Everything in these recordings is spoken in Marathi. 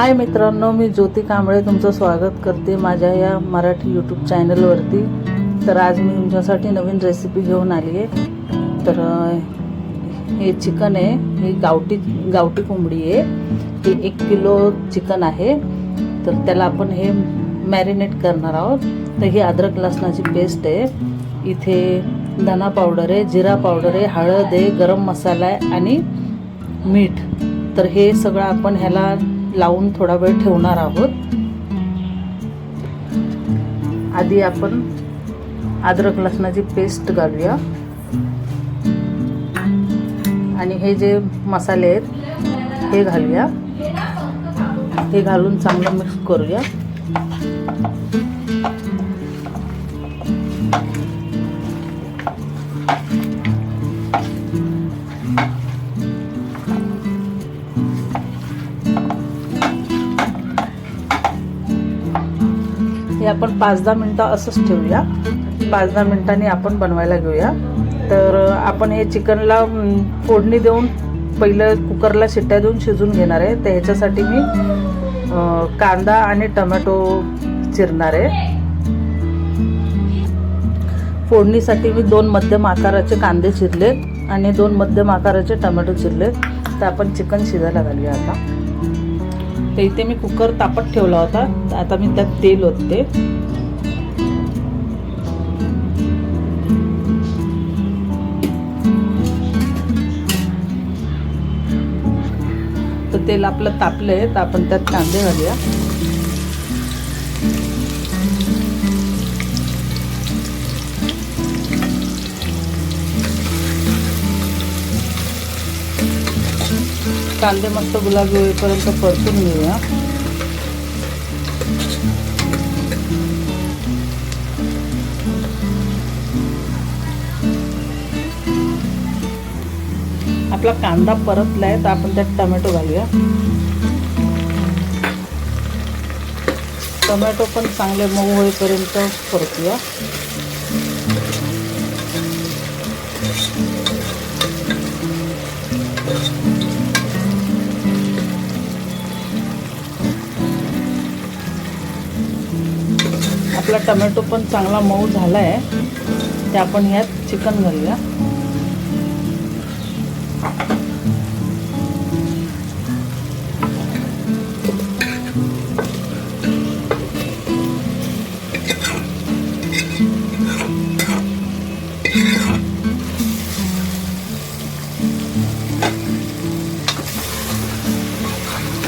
हाय मित्रांनो मी ज्योती कांबळे तुमचं स्वागत करते माझ्या या मराठी यूट्यूब चॅनलवरती तर आज मी तुमच्यासाठी नवीन रेसिपी घेऊन आली आहे. तर हे चिकन आहे. ही गावठी गावठी कोंबडी आहे. हे एक किलो चिकन आहे. तर त्याला आपण हे मॅरिनेट करणार आहोत. तर ही अद्रक लसणाची पेस्ट आहे. इथे धना पावडर आहे जिरा पावडर आहे हळद आहे गरम मसाला आहे आणि मीठ. तर हे सगळं आपण ह्याला लावून थोडा वेळ ठेवणार आहोत. आधी आपण अद्रक लसणाची पेस्ट घालूया. आणि हे जे मसाले आहेत हे घालूया. हे घालून चांगलं मिक्स करूया. हे आपण पाच दहा मिनटं असंच ठेवूया. पाच दहा मिनटांनी आपण बनवायला घेऊया. तर आपण हे चिकनला फोडणी देऊन पहिलं कुकरला शिट्ट्या देऊन शिजून घेणार आहे. तर ह्याच्यासाठी मी कांदा आणि टमॅटो चिरणार आहे. फोडणीसाठी मी दोन मध्यम आकाराचे कांदे चिरलेत आणि दोन मध्यम आकाराचे टमॅटो चिरलेत. तर आपण चिकन शिजायला घालूया आता. तर इथे मी कुकर तापत ठेवला होता. आता मी त्यात तेल ओतते. तर तेल आपलं तापलं आहे तर आपण त्यात कांदे घालूया. कांदे मस्त गुलाबी होईपर्यंत परतून घेऊया. आपला कांदा परतलाय तर आपण त्यात टोमॅटो घालूया. टोमॅटो पण चांगले मऊ होईपर्यंत परतूया. टोमॅटो पण चांगला मऊ झाला आहे ते आपण ह्यात चिकन घालूया.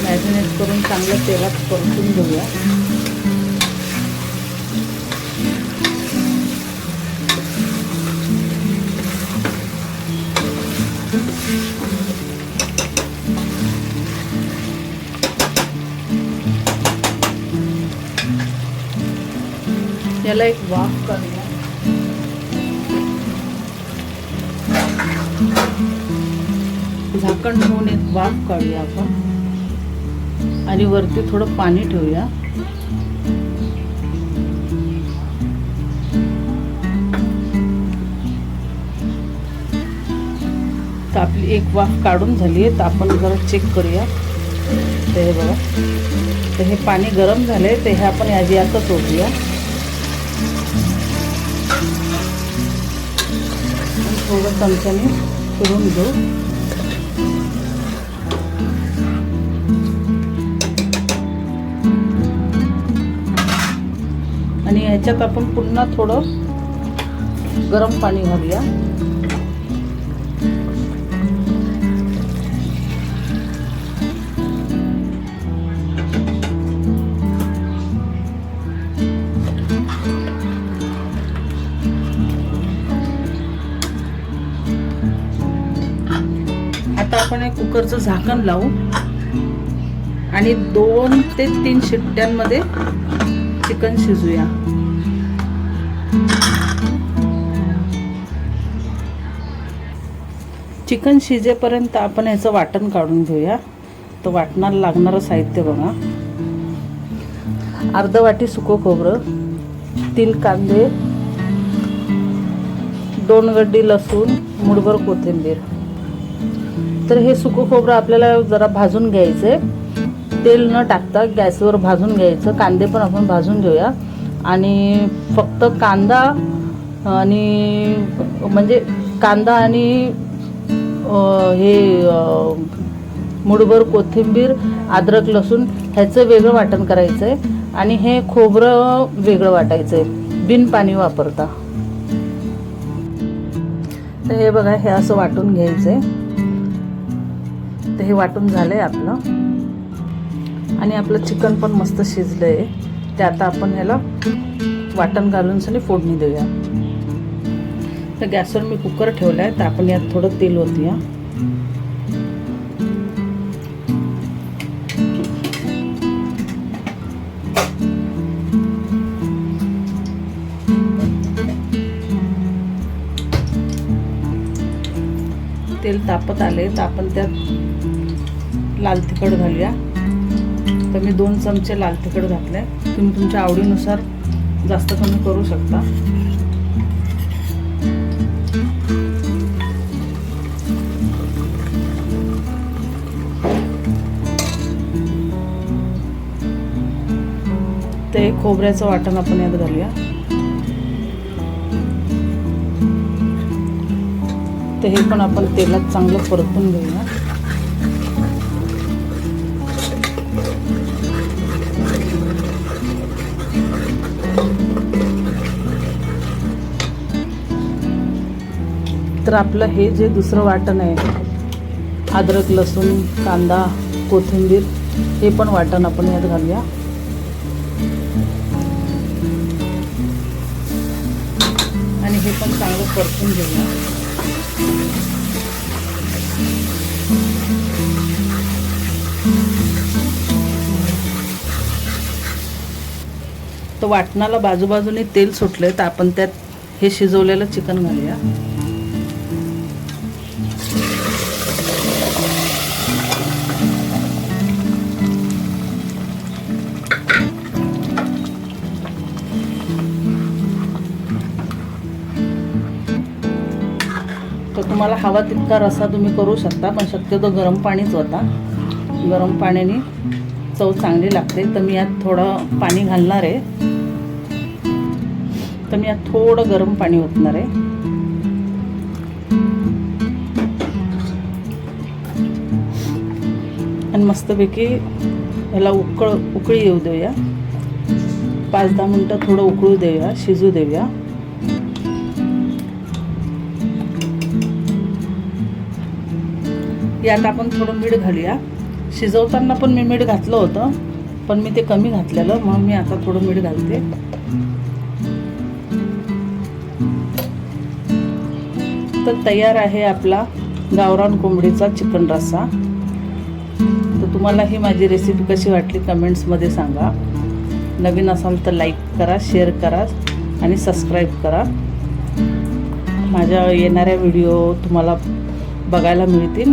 मॅरिनेट करून चांगलं तेलात परतून घेऊया. याला एक वाफ करूया. झाकण ठेवून एक वाफ काढूया आपण. आणि वरती थोडं पाणी ठेवूया. तर आपली एक वाफ काढून झाली आहे. तर आपण जरा चेक करूया. तर हे बघा. तर हे पाणी गरम झालंय. तर हे आपण याची आता सोडूया थोडं चमच्याने फिरून घेऊ. आणि ह्याच्यात आपण पुन्हा थोडं गरम पाणी घालूया. आहे कुकरचं झाकण लावू. आणि दोन ते तीन शिट्ट्यांमध्ये चिकन शिजूया. चिकन शिजेपर्यंत आपण ह्याचं वाटण काढून घेऊया. तर वाटणाला लागणारं साहित्य बघा. अर्ध वाटी सुकं खोबरं तीन कांदे दोन गड्डी लसूण मुठभर कोथिंबीर. तर हे सुकं खोबरं आपल्याला जरा भाजून घ्यायचं. आहे तेल न टाकता गॅसवर भाजून घ्यायचं. कांदे पण आपण भाजून घेऊया. आणि फक्त कांदा आणि म्हणजे कांदा आणि हे अ, मुठभर कोथिंबीर अद्रक लसूण ह्याचं वेगळं वाटण करायचं आहे आणि हे खोबरं वेगळं वाटायचं आहे बिन पाणी वापरता. तर हे बघा हे असं वाटून घ्यायचं आहे तर हे वाटून झालं आहे आपलं. आणि आपलं चिकन पण मस्त शिजलं आहे ते आता आपण ह्याला वाटण घालून सनी फोडणी देऊया. तर गॅसवर मी कुकर ठेवला आहे तर आपण यात थोडं तेल ओतूया. तेल तापत आले तर आपण त्यात लाल तिखट घालूया. तर मी दोन चमचे लाल तिखट घातले. तुम्ही तुमच्या आवडीनुसार जास्त कमी करू शकता. ते खोबऱ्याचं वाटण आपण यात घालूया. तर हे पण आपण तेलात चांगलं परतून घेऊया. तर आपलं हे जे दुसरं वाटण आहे अद्रक लसूण कांदा कोथिंबीर हे पण वाटण आपण यात घालूया. आणि हे पण चांगलं परतून घेऊया. तर वाटणाला बाजूबाजूने तेल सुटले तर आपण त्यात हे शिजवलेलं चिकन घालूया. तुम्हाला हवा तितका रसा तुम्ही करू शकता पण शक्यतो गरम पाणीच होता. गरम पाण्याने चव चांगली लागते. तर मी यात थोडं पाणी घालणार आहे. तर मी यात थोडं गरम पाणी ओतणार आहे. आणि मस्तपैकी ह्याला उकळ उकळी येऊ देऊया. पाच दहा मिनटं थोडं उकळू देऊया शिजू देऊया. यात आपण थोडं मीठ घालूया. शिजवताना पण मी मीठ घातलं होतं पण मी ते कमी घातलेलं मग मी आता थोडं मीठ घालते. तर तयार आहे आपला गावरान कोंबडीचा चिकन रस्सा. तर तुम्हाला ही माझी रेसिपी कशी वाटली कमेंट्समध्ये सांगा. नवीन असाल तर लाईक करा शेअर करा आणि सबस्क्राईब करा. माझ्या येणाऱ्या व्हिडिओ तुम्हाला बघायला मिळतील.